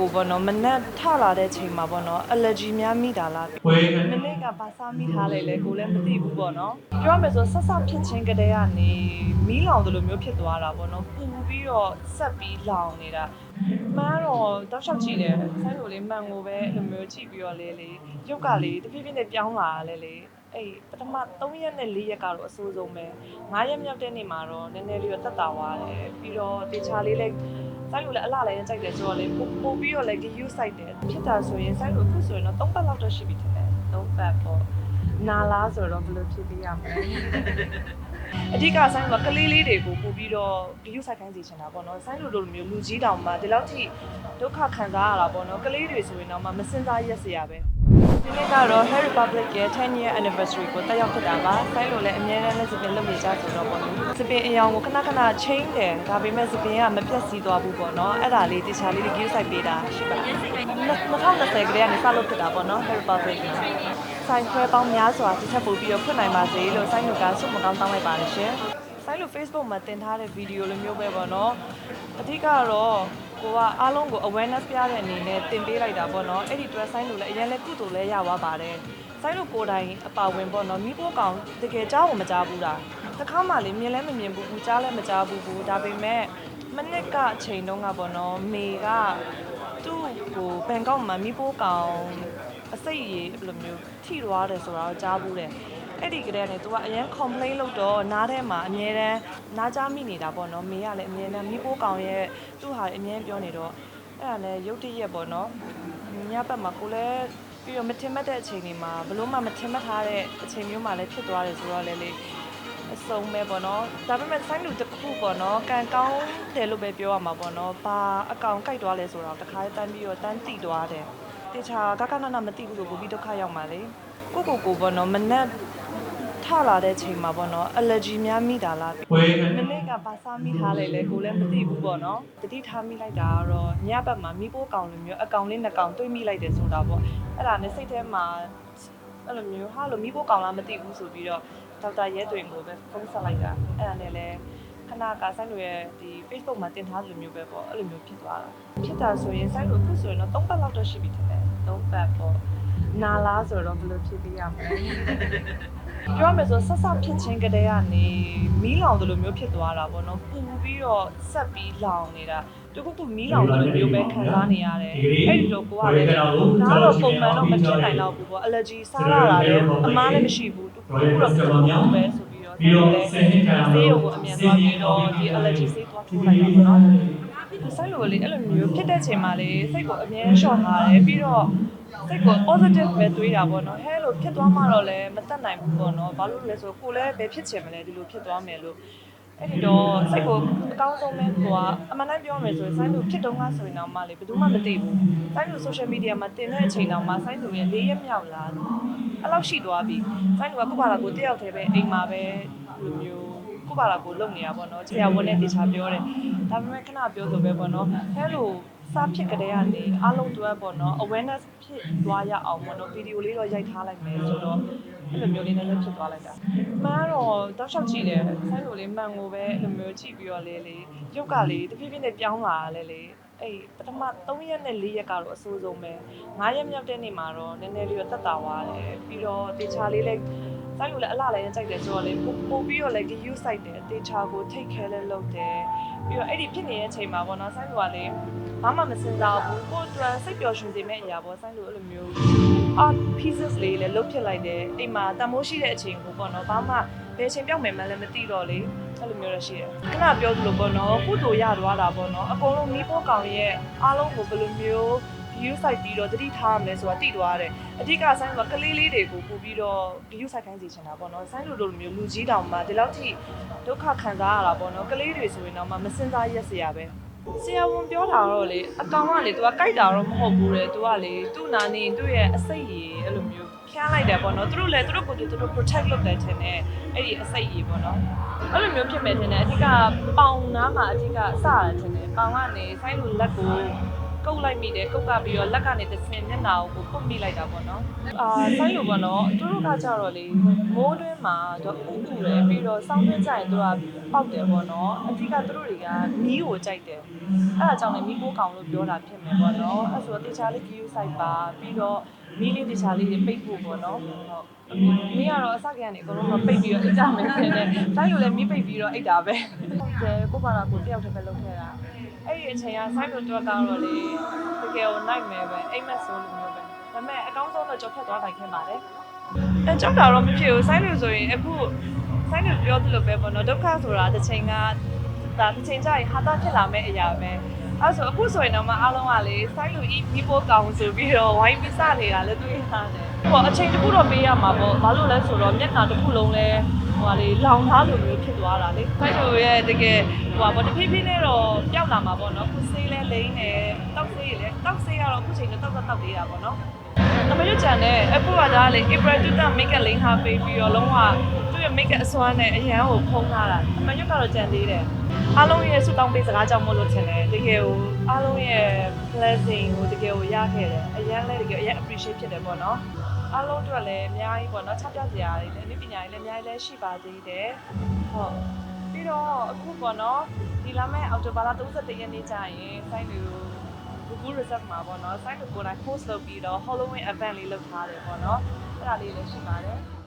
ကိုပေါ့နော်မနက်ထလာတဲ့ချိန်မှာပေါ့နော် allergy များမိတာလားဝေးမနေ့ကဘာစားမိထားလဲလဲကိုလည်းမသိဘူးပေါ့နော်ပြောရမယ်ဆိုဆက်ဆက်ဖြစ်ချင်းကလေးကနေမီးလောင်တယ်လို့မျိုးဖြစ်သွားတာပေါ့နော်ပူပြီးတော့ဆက်ပြီးလောင်နေတာမှန်းတော့တောက်လျှောက်ကြည့်တယ်ဆိုင်းလိုလေးမှန်ကိုပဲအဲ့လိုမျိုးကြည့်ပြီးတော့လေလေရုပ်ကလေတဖြည်းဖြည်းနဲ့ပြောင်းလာတာလေလေအဲ့ပထမ3ရက်နဲ့4ရက်ကတော့အဆိုးဆုံးပဲ9ရက်မြောက်တဲ့နေ့မှာတော့နည်းနည်းလေးတော့တက်တာသွားတယ်ပြီးတော့တေချာလေးလည်း ဆိုင်လိုလည်းအလှလည်းကြိုက်တယ်ဆိုတော့လေပို့ပို့ပြီးတော့လည်း GU site တယ်ဖြစ်တာဆိုရင်ဆိုင်လိုအခုဆိုရင်တော့3ပတ်လောက်တော့ရှိပြီထင်တယ်3ပတ်ပေါ့နာလားဆိုတော့ဘယ်လိုဖြစ်ပြရမလဲအဓိကဆိုင်ကကလေးလေးတွေကိုပို့ပြီးတော့ GU site ခိုင်းစီချင်တာပေါ့နော်ဆိုင်လိုလိုမျိုးလူကြီးတောင်မှဒီလောက်ထိဒုက္ခခံစားရတာပေါ့နော်ကလေးတွေဆိုရင်တော့မှမစင်စားရက်စရာပဲ ဒီနေ့ကတော့ Hair Republic ရဲ့10 year anniversary ကိုတက်ရောက်ဖြစ်တာပါ။ဆိုင်လိုလည်းအများနဲ့စပင်လုပ်နေကြဆိုတော့ပေါ့နော်။စပင်အယောင်ကိုခဏခဏ change တယ်။ဒါပေမဲ့စပင်ကမပြတ်စီးသွားဘူးပေါ့နော်။အဲ့ဒါလေးတခြားလေး give site ပေးတာရှိပါတယ်။2020ကလေးကနေစလုပ်ဖြစ်တာပေါ့နော် Hair Republic မှာ။ဆိုင်ခွဲပေါင်းများစွာတစ်ချက်ပို့ပြီးတော့ဖွင့်နိုင်ပါစေလို့ဆိုင်လူကဆုမကောင်းတောင်းလိုက်ပါတယ်ရှင်။ဆိုင်လူ Facebook မှာတင်ထားတဲ့ဗီဒီယိုလိုမျိုးပဲပေါ့နော်။အဓိကတော့ ကိုကအားလုံးကို awareness ပြတဲ့အနေနဲ့တင်ပေးလိုက်တာပေါ့နော်အဲ့ဒီ dress sign လို့လည်းအရင်လည်းကုသိုလ်လည်းရသွားပါတယ်ဆိုင်လို့ကိုယ်တိုင်အပါဝင်ပေါ့နော်မိဖို့ကောင်တကယ်ကြားကိုမကြားဘူးတာတစ်ခါမှလည်းမြင်လည်းမမြင်ဘူးဘူးကြားလည်းမကြားဘူးဘူးဒါပေမဲ့မနစ်ကအချိန်တုန်းကပေါ့နော်မေကသူ့ကိုဘန်ကောက်မှာမိဖို့ကောင်အစိတ်ရေဘယ်လိုမျိုးထိသွားတယ်ဆိုတာကိုကြားဘူးတယ် အဲ့ဒီကလေးကနေ तू ကအရင် complain လုပ်တော့နားထဲမှာအမြဲတမ်းနားကြားမိနေတာပေါ့နော်မေကလည်းအမြဲတမ်းမိဖို့ကောင်ရဲ့သူ့ဟာအမြဲပြောနေတော့အဲ့ဒါလည်းရုတ်တရက်ပေါ့နော်ညဘက်မှာကိုလည်းပြီးတော့မထင်မှတ်တဲ့အချိန်တွေမှာဘလို့မှမထင်မှတ်ထားတဲ့အချိန်မျိုးမှလည်းဖြစ်သွားတယ်ဆိုတော့လည်းလေအဆုံးပဲပေါ့နော်ဒါပေမဲ့ဆိုင်းလူတစ်ခုပေါ့နော်ကံကောင်းတယ်လို့ပဲပြောရမှာပေါ့နော်ဘာအကောင်ကြိုက်သွားလဲဆိုတော့တခါတန်းပြီးတော့တန်းတိသွားတယ် တခြားကကနနမသိဘူးဆိုပိုပြီးဒုက္ခရောက်ပါလေကိုကိုကိုပေါ့နော်မနက်ထလာတဲ့ချိန်မှာပေါ့နော် allergy များမိတာလားဝေးမနေ့ကဘာစားမိထားလဲလဲကိုလည်းမသိဘူးပေါ့နော်တတိထားမိလိုက်တာကတော့ညဘက်မှာမိပိုးကောင်လိုမျိုးအကောင်လေးနှစ်ကောင်တွေးမိလိုက်တယ်ဆိုတာပေါ့အဲ့ဒါနဲ့စိတ်ထဲမှာအဲ့လိုမျိုးဟာလိုမိပိုးကောင်လားမသိဘူးဆိုပြီးတော့ဒေါက်တာရဲတွင်ကိုပဲဖုန်းဆက်လိုက်တာအဲ့ဒါနဲ့လည်းခဏကဆိုင်းလိုရဲ့ဒီ Facebook မှာတင်ထားသလိုမျိုးပဲပေါ့အဲ့လိုမျိုးဖြစ်သွားတာဖြစ်တာဆိုရင်ဆိုင်းလိုအခုဆိုရင်တော့3ပတ်လောက်တော့ရှိပြီ ထင်တယ်3ပတ်ပေါ့နာလားဆိုတော့ဘယ်လိုဖြစ်ပြရမလဲပြောရမယ်ဆိုဆက်ဆက်ဖြစ်ချင်းကလေးကနေမီးလောင်တယ်လို့မျိုးဖြစ်သွားတာပေါ့နော်ပူပြီးတော့ဆက်ပြီးလောင်နေတာတခုခုမီးလောင်တယ်လို့မျိုးပဲခံစားနေရတယ်အဲ့ဒီလိုကိုကလည်းဒါတော့ပုံမှန်တော့မဖြစ်နိုင်တော့ဘူးပေါ့ allergy စားရတာလည်းအမားလည်းမရှိဘူးတခုခုတော့ဖြစ်မှာပဲဆိုပြီးတော့ပြီးတော့ဆယ်နှစ်ခါဆေးရုံကိုအမြန်သွားပြီးတော့ဒီ allergy ဆေးသွားထိုးလိုက်တာပေါ့နော် ဒီဆိုင်လိုလေအဲ့လိုမျိုးဖြစ်တဲ့ချိန်မှာလေစိတ်ကိုအမြဲရှော့ထားတယ်ပြီးတော့စိတ်ကို positive ပဲတွေးတာပေါ့နော်ဟဲလို့ဖြစ်သွားမှတော့လည်းမတတ်နိုင်ဘူးပေါ့နော်ဘာလို့လဲဆိုကိုလည်းဘယ်ဖြစ်ချင်မလဲဒီလိုဖြစ်သွားမယ်လို့အဲ့ဒီတော့စိတ်ကိုအကောင်းဆုံးပဲဟိုကအမှန်တမ်းပြောမယ်ဆိုရင်ဆိုင်းလူဖြစ်တုန်းကဆိုရင်တော့မှလေဘယ်သူမှမသိဘူးဆိုင်းလူ social media မှာတင်တဲ့အချိန်တောင်မှဆိုင်းလူရဲ့၄ရက်မြောက်လာအဲ့လောက်ရှိသွားပြီဆိုင်းလူကကိုယ့်ဘာသာကိုတယောက်တည်းပဲအိမ်မှာပဲလိုမျိုး ကိုယ့်ဘာသာကိုလုပ်နေတာပေါ့နော်ဆရာဝန်နဲ့တေချာပြောတယ်ဒါပေမဲ့ခဏပြောဆိုပဲပေါ့နော်အဲလိုစားဖြစ်ကြတဲ့ကနေအားလုံးတွဲပေါ့နော် awareness ဖြစ်သွားရအောင်ပေါ့နော်ဗီဒီယိုလေးတော့ရိုက်ထားလိုက်မယ်ဆိုတော့အဲ့လိုမျိုးလေးနဲ့လည်းဖြစ်သွားလိုက်တာမှန်းတော့တောက်လျှောက်ကြည့်တယ်ဆိုင်းလိုလေးမှန်ကိုပဲအဲ့လိုမျိုးကြည့်ပြီးတော့လေးလေးရုပ်ကလေးတဖြည်းဖြည်းနဲ့ပြောင်းလာတယ်လေ အဲ့ပထမ3ရက်နဲ့4ရက်ကတော့အဆိုးဆုံးပဲ9ရက်မြောက်တဲ့နေ့မှာတော့နည်းနည်းလေးတော့တက်တာသွားတယ်ပြီးတော့တေချာလေးလည်းဆိုင်လိုလည်းအလှလည်းကြိုက်တယ်ဆိုတော့လေပို့ပို့ပြီးတော့လည်း GU site တယ်တေချာကိုထိတ်ခဲလဲလုပ်တယ်ပြီးတော့အဲ့ဒီဖြစ်နေတဲ့အချိန်မှာပေါ့နော်ဆိုင်လိုကလည်းဘာမှမစင်စားဘူးကိုယ်အတွက်စိတ်ပျော်ရွှင်စေမယ့်အရာပေါ့ဆိုင်လိုအဲ့လိုမျိုး art pieces လေးလည်းလုတ်ဖြစ်လိုက်တယ်အိမ်မှာတမိုးရှိတဲ့အချိန်ကိုပေါ့နော်ဘာမှ ဘယ်အချိန်ပြောက်မယ်မှလည်းမသိတော့လေအဲ့လိုမျိုးရရှိတယ်ခဏပြောသလိုပေါ့နော်ကုသိုလ်ရသွားတာပေါ့နော်အကုန်လုံးမီးပိုးကောင်ရဲ့အားလုံးကိုဘယ်လိုမျိုး view site ပြီးတော့တတိထားရမလဲဆိုတာသိသွားတယ်အဓိကဆိုင်ကကလေးလေးတွေကိုပို့ပြီးတော့ view site ခိုင်းစီချင်တာပေါ့နော်ဆိုင်လိုလိုမျိုးလူကြီးတောင်မှဒီလောက်ထိဒုက္ခခံစားရတာပေါ့နော်ကလေးတွေဆိုရင်တော့မှမစင်စားရက်စရာပဲ ဆရာဝန်ပြောတာတော့လေအကောင်ကလေ तू ကကြိုက်တာတော့မဟုတ်ဘူးလေ तू ကလေသူ့နာနေသူ့ရဲ့အစိတ်ရည်အဲ့လိုမျိုးဖျားလိုက်တယ်ပေါ့နော်သူတို့လည်းသူတို့ကိုယ်သူတို့ protect လုပ်တယ်ထင်တယ်အဲ့ဒီအစိတ်ရည်ပေါ့နော်အဲ့လိုမျိုးဖြစ်မယ်ထင်တယ်အဓိကပေါင်နားမှာအဓိကစရတယ်ထင်တယ်ပေါင်ကနေဆိုင်လိုလက်ကို ကုတ်လိုက်မိတယ်ကုတ်ကပြီးတော့လက်ကနေတစ်ဆင်မျက်နှာကိုပုတ်မိလိုက်တာပေါ့နော်အာဆိုင်လို့ပေါ့နော်သူတို့ကကြတော့လေမိုးတွင်းမှာတော့ဥပူတယ်ပြီးတော့စောင်းတွင်းကြရင်သူကပေါက်တယ်ပေါ့နော်အဓိကသူတို့တွေကမီးကိုကြိုက်တယ်အဲ့ဒါကြောင့်လည်းမီးကိုကောင်လို့ပြောတာဖြစ်မယ်ပေါ့နော်အဲ့ဆိုတော့တေချာလေး view site ပါပြီးတော့မီးလေးတေချာလေးတွေပိတ်ဖို့ပေါ့နော်ဟုတ် မီးကတော့အစကကနေအကုန်လုံးမပိတ်ပြီးတော့အိတ်ကြမယ်ဆင်းတယ်ဆိုင်လို့လည်းမီးပိတ်ပြီးတော့အိတ်တာပဲဟုတ်တယ်ကိုပါလာကိုတယောက်တည်းပဲလုပ်ခဲ့တာအဲ့ဒီအချိန်ကဆိုင်လိုတော့ကတော့လေတကယ်ကို nightmare ပဲအိမ်မက်ဆိုလိုမျိုးပဲဒါပေမဲ့အကောင်းဆုံးတော့ကြောက်ဖြတ်သွားနိုင်ခဲ့ပါတယ်အဲကြောက်တာတော့မဖြစ်ဘူးဆိုင်လိုဆိုရင်အခုဆိုင်လိုပြောသလိုပဲပေါ့နော်ဒုက္ခဆိုတာတစ်ချိန်ကဒါတစ်ချိန်ကျရင်ဟာတာဖြစ်လာမယ့်အရာပဲ အဲ့ဆိုအခုဆိုရင်တော့မအားလုံးကလေဆိုင်လိုဤမိဖို့ကောင်းဆိုပြီးတော့ဝိုင်းပြီးစနေတာလည်းတွေ့ရတယ်ဟိုအချိန်တစ်ခုတော့ပေးရမှာပေါ့ဘာလို့လဲဆိုတော့မျက်နှာတစ်ခုလုံးလဲဟိုကလေလောင်ထားလိုမျိုးဖြစ်သွားတာလေဆိုင်လိုရဲ့တကယ်ဟိုကပေါ့တဖြည်းဖြည်းနဲ့တော့ပျောက်လာမှာပေါ့နော်ခုဆေးလဲလိမ့်နေတောက်ဆေးလေတောက်ဆေးကတော့အခုချိန်တော့တောက်တောက်သေးတာပေါ့နော်အမရွတ်ကြံတဲ့အခုကဒါလေ April 2က make up လိမ့်ထားပေးပြီးတော့လုံးဝ သူ့ရဲ့ make up အစွမ်းနဲ့အရန်ကိုဖုံးထားတာအမရွတ်ကတော့ကြံသေးတယ်အားလုံးရဲ့ဆူတောင်းပေးစကားကြောင့်မို့လို့ထင်တယ်တကယ်ကိုအားလုံးရဲ့ blessing ကိုတကယ်ကိုရခဲ့တယ်အရန်လဲတကယ်အရန် appreciate ဖြစ်တယ်ပေါ့နော်အားလုံးအတွက်လည်းအများကြီးပေါ့နော်ချပြစရာတွေလည်းအနည်းပညာတွေလည်းအများကြီးလည်းရှိပါသေးတယ်ဟုတ်ပြီးတော့အခုပေါ့နော်ဒီလာမယ့်အောက်တိုဘာလ31ရက်နေ့ကျရင်ဆိုင်လူ Google Reserve မှာပေါ့နော် site ကိုကိုယ်တိုင် host လုပ်ပြီးတော့ Halloween event လေးလုပ်ထားတယ်ပေါ့နော်အဲ့ဒါလေးလည်းရှိပါတယ်